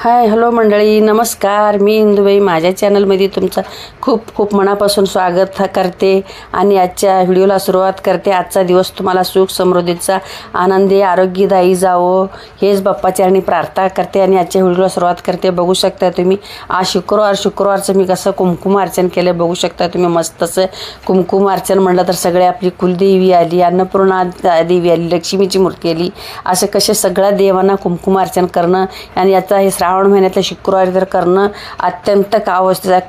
Hi hello मंडळी नमस्कार. मी इंदुबाई. माझ्या चॅनलमध्ये तुमचं खूप खूप मनापासून स्वागत करते आणि आजच्या व्हिडिओला सुरुवात करते. आजचा दिवस तुम्हाला सुख समृद्धीचा आनंदी आरोग्यदायी जावो हेच बाप्पाचरणी प्रार्थना करते आणि आजच्या व्हिडिओला सुरुवात करते. बघू शकता तुम्ही आज शुक्रवार शुक्रवारचं मी कसं कुमकुम अर्चन केलं बघू शकता तुम्ही मस्त असं कुमकुम अर्चन म्हणलं तर सगळे आपली कुलदेवी आली अन्नपूर्णा देवी आली लक्ष्मीची मूर्ती आली. असं कसे सगळ्या देवांना कुमकुम अर्चन करणं आणि याचा हे श्रावण महिन्यातल्या शुक्रवारी तर करणं अत्यंत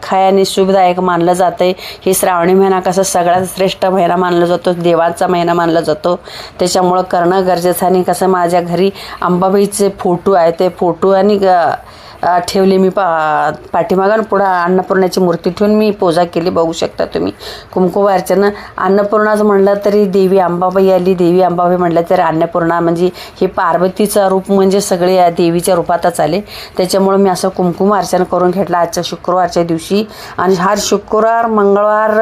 खाय आणि शुभदायक मानलं जातं आहे हे श्रावणी महिना कसं सगळ्यात श्रेष्ठ महिना मानला जातो देवाचा महिना मानला जातो. त्याच्यामुळं करणं गरजेचं आणि कसं माझ्या घरी अंबाबाईचे फोटो आहे ते फोटो आणि ग- ठेवले मी पा पाठीमागं पुढं अन्नपूर्णाची मूर्ती ठेवून मी पूजा केली. बघू शकता तुम्ही. कुमकुम अन्नपूर्णाचं अन्नपूर्णाच म्हणलं तरी देवी अंबाबाई आली. देवी अंबाबाई म्हणलं तरी अन्नपूर्णा म्हणजे हे पार्वतीचं रूप म्हणजे सगळे या देवीच्या रूपातच आले. त्याच्यामुळं मी असं कुंकुम अर्चना करून घेतलं. आजच्या शुक्रवारच्या दिवशी आणि हर शुक्रवार मंगळवार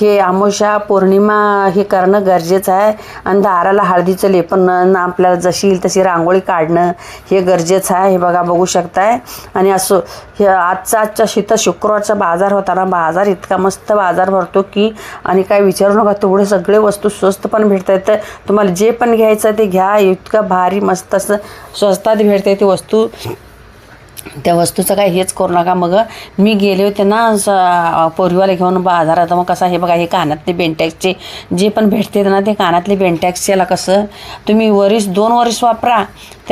हे आमोशा पौर्णिमा हे करणं गरजेचं आहे. आणि दाराला हळदीचं लेपन आपल्याला जशी येईल तशी रांगोळी काढणं हे गरजेचं आहे. हे बघा बघू शकताय. आणि असं हे आजचा आजच्या शीत शुक्रवारचा बाजार होताना बाजार इतका मस्त बाजार भरतो की आणि काय विचारू नका तेवढे सगळे वस्तू स्वस्त पण भेटतात तर तुम्हाला जे पण घ्यायचं ते घ्या. इतकं भारी मस्त असं स्वस्तात भेटते ती वस्तू. त्या वस्तूचं काय हेच करू नका. मग मी गेले होते ना स- पोरीवाला घेऊन बाजारात. मग कसं हे बघा हे कानातले बेंटॅक्सचे जे पण भेटते ना ते कानातले बेंटॅक्सच्याला कसं तुम्ही वरीस दोन वर्ष वापरा.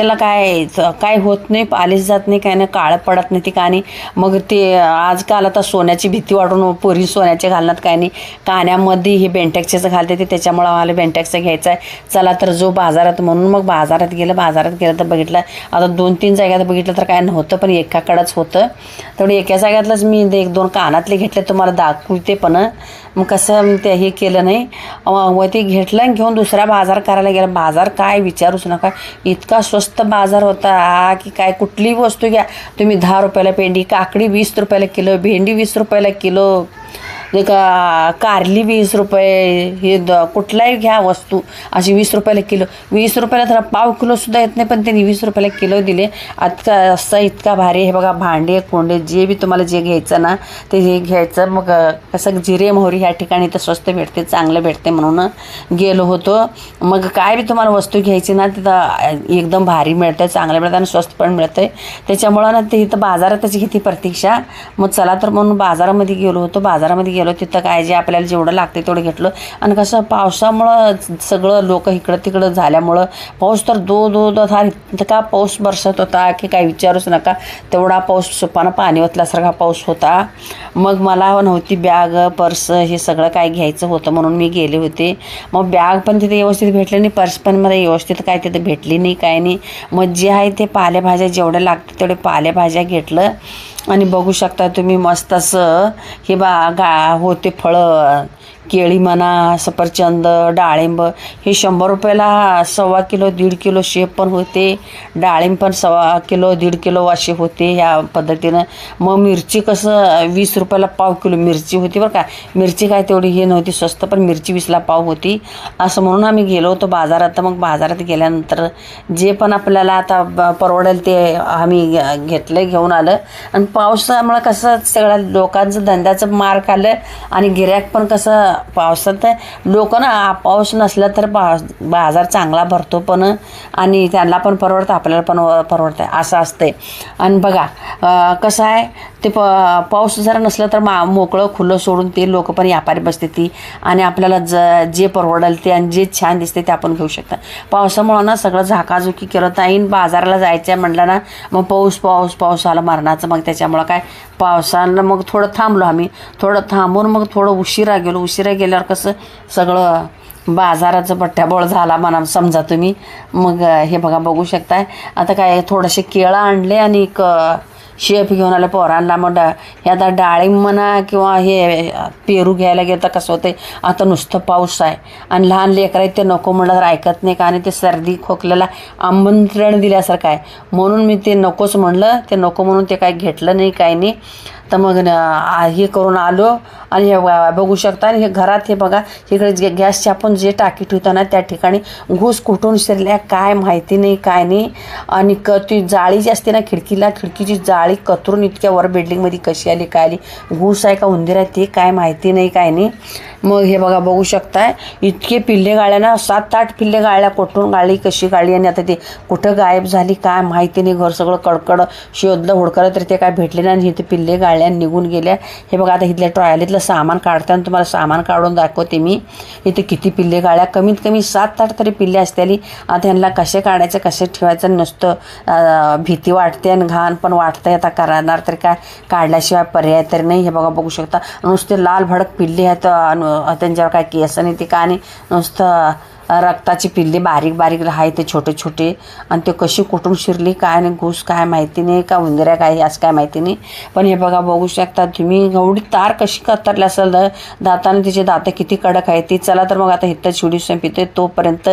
त्याला काय काय होत नाही पालिश जात नाही काय नाही काळं पडत नाही ती काणी. मग ते आजकाल आता सोन्याची भीती वाटून पोरी सोन्याचे घालणार काय नाही. कान्यामध्ये हे बेंटॅक्सचं घालते ते त्याच्यामुळं आम्हाला बेंटॅक्सचं घ्यायचं आहे चला तर जो बाजारात म्हणून मग बाजारात गेलं बाजारात गेलं तर बघितलं. आता दोन तीन जाग्यात बघितलं तर काय नव्हतं पण एकाकडंच होतं. तेवढं एका जाग्यातलंच मी ते एक दोन कानातले घेतले तुम्हाला दाखवते पण. मग कसं ते हे केलं नाही. मग ते घेतलं आणि घेऊन दुसरा बाजार करायला गेला. बाजार काय विचारूच नका. इतका स्वस्त बाजार होता की काय कुठलीही वस्तू घ्या. तुम्ही दहा रुपयाला पेंडी काकडी वीस रुपयाला किलो भेंडी वीस रुपयाला किलो. ते का कारली वीस रुपये हे द कुठलाही घ्या वस्तू. अशी वीस रुपयाला किलो वीस रुपयाला तर पाव किलोसुद्धा येत नाही पण त्यांनी वीस रुपयाला किलो दिले. इतका असा इतका भारी हे बघा भांडे कोंडे जे बी तुम्हाला जे घ्यायचं ना ते हे घ्यायचं. मग कसं जिरे मोहरी ह्या ठिकाणी तर स्वस्त भेटते चांगलं भेटते म्हणून गेलो होतो. मग काय बी तुम्हाला वस्तू घ्यायची ना तिथं एकदम भारी मिळतं चांगलं मिळतं आणि स्वस्त पण मिळतं त्याच्यामुळं ना ते इथं बाजारातच घेते प्रतीक्षा. मग चला तर म्हणून बाजारामध्ये गेलो होतो. बाजारामध्ये गेलो तिथं काय जे आपल्याला जेवढं लागते तेवढं घेतलं. आणि कसं पावसामुळं सगळं लोक इकडं तिकडं झाल्यामुळं पाऊस तर दो दो दो धार इतका पाऊस बरसत होता की काय विचारूच नका. तेवढा पाऊस सुपानं पाणी ओतल्यासारखा पाऊस होता. मग मला नव्हती बॅग पर्स हे सगळं काय घ्यायचं होतं म्हणून मी गेले होते. मग बॅग पण तिथे व्यवस्थित भेटली नाही पर्स पण मला व्यवस्थित काय तिथे भेटली नाही काय नाही. मग जे आहे ते पालेभाज्या जेवढ्या लागतात तेवढे पालेभाज्या घेतलं. आणि बघू शकता तुम्ही मस्त असं हे बा गा होते फळं. केळी म्हणा सफरचंद डाळिंब हे शंभर रुपयाला सव्वा किलो दीड किलो शेप पण होते. डाळिंब पण सव्वा किलो दीड किलो असे होते ह्या पद्धतीनं. मग मिरची कसं वीस रुपयाला पाव किलो मिरची होती बरं का. मिरची काय तेवढी हे नव्हती स्वस्त पण मिरची वीसला पाव होती. असं म्हणून आम्ही गेलो होतो बाजारात. तर मग बाजारात गेल्यानंतर जे पण आपल्याला आता ब- परवडेल ते आम्ही घेतलं घेऊन आलं. आणि पावसामुळं कसं सगळ्या लोकांचं धंद्याचं मार्क आलं आणि गिऱ्हाक पण कसं पावसात लोक ना पाऊस नसला तर पा बाजार चांगला भरतो पण आणि त्यांना पण परवडतं आपल्याला पण परवडतं असं असते आणि बघा कसं आहे ते प पाऊस जर नसलं तर मा मोकळं खुलं सोडून ते लोक पण व्यापारी बसते ती. आणि आपल्याला ज जे परवडेल ते आणि जे छान दिसते ते आपण घेऊ शकता. पावसामुळं ना सगळं झाकाझुकी केलं तर ऐन बाजाराला जायचं आहे म्हटलं ना मग पाऊस पाऊस पाऊस आला मरणाचं. मग त्याच्यामुळं काय पावसानं मग थोडं थांबलो आम्ही. थोडं थांबून मग थोडं उशिरा गेलो उशिरा गेल्यावर कसं सगळं बाजाराचं पट्ट्याबोळ झाला म्हणा समजा तुम्ही. मग हे बघा बघू शकताय. आता काय थोडेसे केळं आणले आणि एक शेप घेऊन आलं पोरांना. मग डा हे आता डाळिंब म्हणा किंवा हे पेरू घ्यायला गेलं तर कसं होतं आता नुसतं पाऊस आहे. आणि लहान लेकर आहेत ते नको म्हणलं तर ऐकत नाही का आणि ते सर्दी खोकल्याला आमंत्रण दिल्यासारखं आहे. म्हणून मी ते नकोच म्हणलं. ते नको म्हणून ते काय घेतलं नाही काय नाही. तर मग हे करून आलो आणि हे बघू शकता. आणि हे घरात हे बघा इकडे जे गॅसची आपण जे टाकी ठेवतो ना त्या ठिकाणी घुस कुठून शिरल्या काय माहिती नाही काय नाही. आणि क ती जाळी जी असते ना खिडकीला खिडकीची जाळी कतरून इतक्या वर बिल्डिंगमध्ये कशी आली काय आली घुस आहे का उंदीर आहे ते काय माहिती नाही काय नाही. मग हे बघा बघू शकताय इतके पिल्ले गाळ्या ना सात आठ पिल्ले गाळल्या कुठून गाळली कशी गाळली आणि आता ते कुठं गायब झाली काय माहिती नाही घर सगळं कडकड शोधलं हुडकलं तर ते काय भेटले नाही आणि इथे पिल्ले गाळल्या आणि निघून गेल्या हे बघा आता इथल्या टॉयलेटलं सामान काढताना तुम्हाला सामान काढून दाखवते मी. इथे किती पिल्ले गाळ्या कमीत कमी सात आठ तरी पिल्ले असतेली. आता ह्यांना कसे काढायचं कसे ठेवायचं नुसतं भीती वाटते आणि घाण पण वाटतंय. आता करणार तर काय? काढल्याशिवाय पर्याय तर नाही. हे बघा बघू शकता. नुसते लाल भडक पिल्ले आहेत त्यांच्यावर काय केस नाही ते काय नाही. नुसतं रक्ताची पिल्ले बारीक बारीक आहे ते छोटे छोटे. आणि ते कशी कुठून शिरली काय नाही घुस काय माहिती नाही का उंदऱ्या काय असं काय माहिती नाही. पण हे बघा बघू शकता तुम्ही एवढी तार कशी कतरली असेल दाताने तिचे दात किती कडक आहे ती चला तर मग आता हिथं शिडी संपिते तोपर्यंत